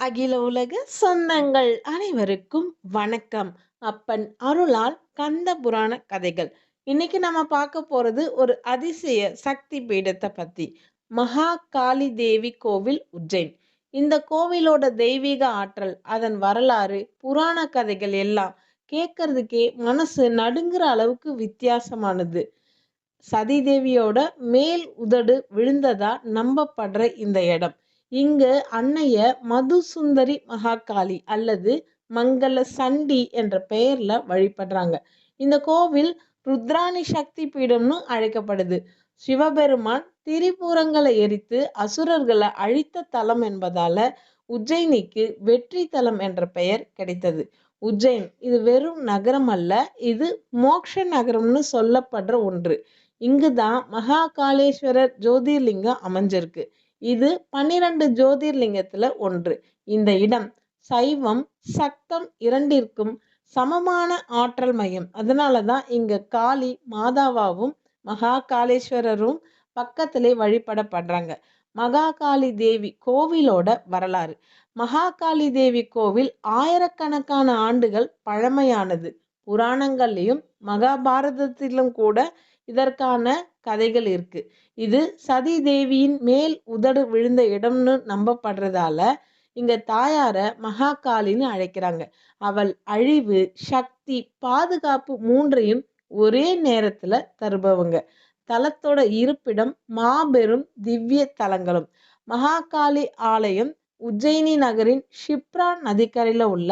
அகில உலக சொந்தங்கள் அனைவருக்கும் வணக்கம். அப்பன் அருளால் கந்த புராண கதைகள். இன்னைக்கு நம்ம பார்க்க போறது ஒரு அதிசய சக்தி பீடத்தை பத்தி. மகா காளி தேவி கோவில் உஜ்ஜைன். இந்த கோவிலோட தெய்வீக ஆற்றல் அதன் வரலாறு புராண கதைகள் எல்லாம் கேட்கறதுக்கே மனசு நடுங்குற அளவுக்கு வித்தியாசமானது. சதி தேவியோட மேல் உதடு விழுந்ததா நம்பப்படுற இந்த இடம். இங்கு அன்னைய மதுசுந்தரி மகாகாளி அல்லது மங்கள சண்டி என்ற பெயர்ல வழிபடுறாங்க. இந்த கோவில் ருத்ராணி சக்தி பீடம்னு அழைக்கப்படுது. சிவபெருமான் திரிபுரங்களை எரித்து அசுரர்களை அழித்த தலம் என்பதால உஜ்ஜயினிக்கு வெற்றி தலம் என்ற பெயர் கிடைத்தது. உஜ்ஜைன் இது வெறும் நகரம் அல்ல இது மோக்ஷ நகரம்னு சொல்லப்படுற ஒன்று. இங்குதான் மகாகாளேஸ்வரர் ஜோதிர்லிங்கம் அமைஞ்சிருக்கு. இது பன்னிரண்டு ஜோதிர்லிங்கத்துல ஒன்று. இந்த இடம் சைவம் சக்தம் இரண்டிற்கும் சமமான ஆற்றல் மையம். அதனால தான் இங்க காளி மாதாவாவும் மகா காளேஸ்வரரும் பக்கத்திலே வழிபடப்படுறாங்க. மகாகாளி தேவி கோவிலோட வரலாறு. மகாகாளி தேவி கோவில் ஆயிரக்கணக்கான ஆண்டுகள் பழமையானது. புராணங்கள்லையும் மகாபாரதத்திலும் கூட இதற்கான கதைகள் இருக்கு. இது சதி தேவியின் மேல் உதடு விழுந்த இடம்னு நம்பப்படுறதால இங்க தாயார மகாகாலின்னு அழைக்கிறாங்க. அவள் அழிவு சக்தி பாதுகாப்பு மூன்றையும் ஒரே நேரத்துல தருபவங்க. தலத்தோட இருப்பிடம் மாபெரும் திவ்ய தலங்களும். மகாகாளி ஆலயம் உஜ்ஜயினி நகரின் ஷிப்ரா நதிக்கரையில உள்ள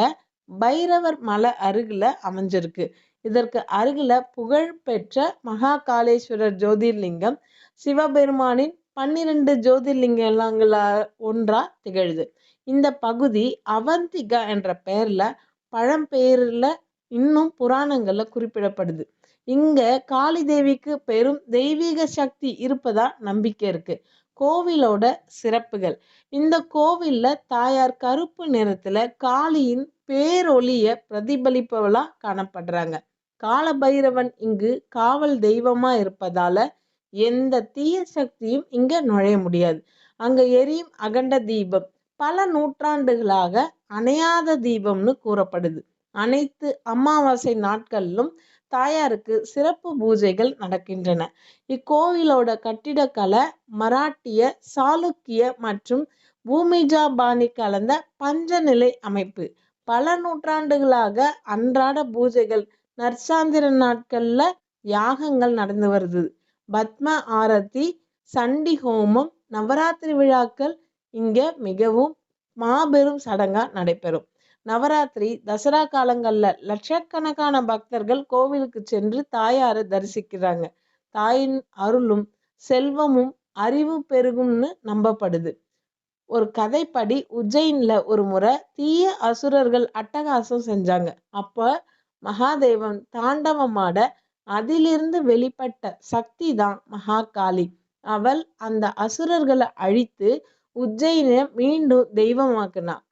பைரவர் மலை அருகில் அமைஞ்சிருக்கு. இதற்கு அருகில புகழ்பெற்ற மகாகாளேஸ்வரர் ஜோதிர்லிங்கம் சிவபெருமானின் பன்னிரண்டு ஜோதிர்லிங்கங்கள ஒன்றா திகழுது. இந்த பகுதி அவந்திகா என்ற பெயர்ல பழம்பெயர்ல இன்னும் புராணங்கள்ல குறிப்பிடப்படுது. இங்க காளி தேவிக்கு பெரும் தெய்வீக சக்தி இருப்பதா நம்பிக்கை இருக்கு. கோவிலோட சிறப்புகள். இந்த கோவில்ல தாயார் கருப்பு நிறத்துல காளியின் பேரொளிய பிரதிபலிப்பவளா காணப்படுறாங்க. காலபைரவன் இங்கு காவல் தெய்வமா இருப்பதால எந்த தீய சக்தியும் இங்க நுழைய முடியாது. அங்க எரியும் அகண்ட தீபம் பல நூற்றாண்டுகளாக அணையாத தீபம்னு கூறப்படுது. அனைத்து அமாவாசை நாட்களிலும் தாயாருக்கு சிறப்பு பூஜைகள் நடக்கின்றன. இக்கோவிலோட கட்டிடக்கலை மராட்டிய சாளுக்கிய மற்றும் பூமிஜா பாணி கலந்த பஞ்சநிலை அமைப்பு பல நூற்றாண்டுகளாக அன்றாட பூஜைகள் நற்சாந்திர நாட்கள்ல யாகங்கள் நடந்து வருது. பத்ம ஆரத்தி சண்டி ஹோமம் நவராத்திரி விழாக்கள் இங்க மிகவும் மாபெரும் சடங்கா நடைபெறும். நவராத்திரி தசரா காலங்கள்ல லட்சக்கணக்கான பக்தர்கள் கோவிலுக்கு சென்று தாயாரை தரிசிக்கிறாங்க. தாயின் அருளும் செல்வமும் அறிவு பெருகும்னு நம்பப்படுது. ஒரு கதைப்படி உஜ்ஜைன்ல ஒரு முறை தீய அசுரர்கள் அட்டகாசம் செஞ்சாங்க. அப்ப மகாதேவன் தாண்டவமாட அதிலிருந்து வெளிப்பட்ட சக்தி தான் மகாகாளி. அவள் அந்த அசுரர்களை அழித்து உஜ்ஜயினை மீண்டும் தெய்வமாக்குனாள்.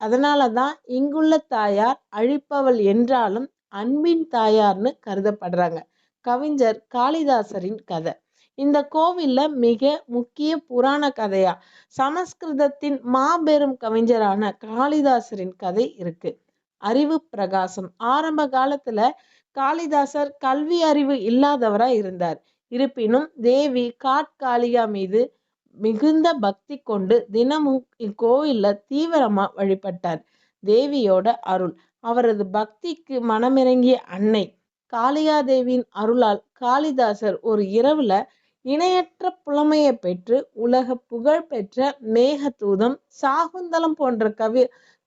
அதனால தான் இங்குள்ள தாயார் அழிப்பவள் என்றாலும் அன்பின் தாயார்னு கருதப்படுறாங்க. கவிஞர் காளிதாசரின் கதை. இந்த கோவில்ல மிக முக்கிய புராண கதையா? சமஸ்கிருதத்தின் மாபெரும் கவிஞரான காளிதாசரின் கதை இருக்கு. அறிவு பிரகாசம். ஆரம்ப காலத்துல காளிதாசர் கல்வி அறிவு இல்லாதவரா இருந்தார். இருப்பினும் தேவி காட்காளியா மீது மிகுந்த பக்தி கொண்டு தினமும் இக்கோயில்ல தீவிரமா வழிபட்டார். தேவியோட அருள். அவரது பக்திக்கு மனமிறங்கிய அன்னை காளியாதேவியின் அருளால் காளிதாசர் ஒரு இரவுல இணையற்ற புலமையை பெற்று உலக புகழ் பெற்ற மேகதூதம் சாகுந்தலம் போன்ற கவி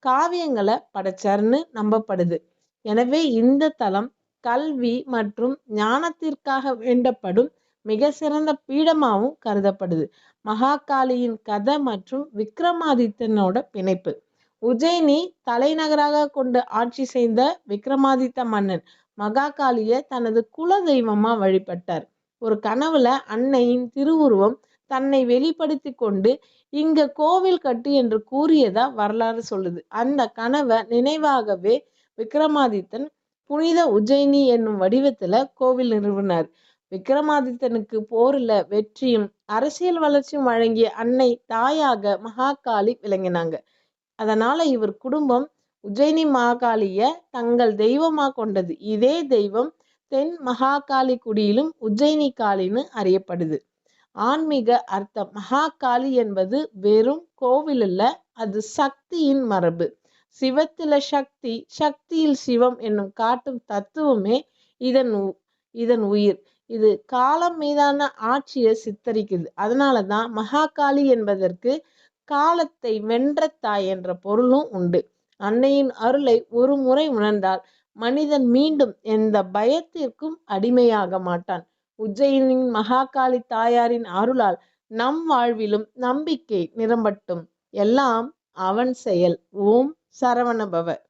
காவியங்களை படைச்சார்னு நம்பப்படுது. எனவே இந்த தலம் கல்வி மற்றும் ஞானத்திற்காக வேண்டப்படும் மிக சிறந்த பீடமாகவும் கருதப்படுது. மகாகாளியின் கதை மற்றும் விக்ரமாதித்தனோட பிணைப்பு. உஜயினி தலைநகராக கொண்டு ஆட்சி செய்த விக்ரமாதித்த மன்னன் மகாகாளிய தனது குல தெய்வமா வழிபட்டார். ஒரு கனவுல அன்னையின் திருவுருவம் தன்னை வெளிப்படுத்தி கொண்டு இங்க கோவில் கட்டு என்று கூறியதா வரலாறு சொல்லுது. அந்த கனவை நினைவாகவே விக்ரமாதித்தன் புனித உஜ்ஜயினி என்னும் வடிவத்துல கோவில் நிறுவினார். விக்ரமாதித்தனுக்கு போர்ல வெற்றியும் அரசியல் வளர்ச்சியும் வழங்கிய அன்னை தாயாக மகாகாளி விளங்கினாங்க. அதனால இவர் குடும்பம் உஜ்ஜயினி மகாகாளிய தங்கள் தெய்வமா கொண்டது. இதே தெய்வம் தென் மகாகாளி குடியிலும் உஜ்ஜயினி காளின்னு அறியப்படுது. ஆன்மீக அர்த்தம். மகாகாளி என்பது வெறும் கோவில் அல்ல அது சக்தியின் மரபு. சிவத்தில சக்தி சக்தியில் சிவம் என்னும் காட்டும் தத்துவமே இதன் உ- இதன் உயிர். இது காலம் மீதான ஆட்சியை சித்தரிக்குது. அதனால தான் மகாகாளி என்பதற்கு காலத்தை வென்ற தாய் என்ற பொருளும் உண்டு. அன்னையின் அருளை ஒரு முறை உணர்ந்தால் மனிதன் மீண்டும் எந்த பயத்திற்கும் அடிமையாக மாட்டான். உஜ்ஜயினின் மகாகாளி தாயாரின் அருளால் நம் வாழ்விலும் நம்பிக்கை நிரம்பட்டும். எல்லாம் அவன் செயல். ஓம் சரவணபவ.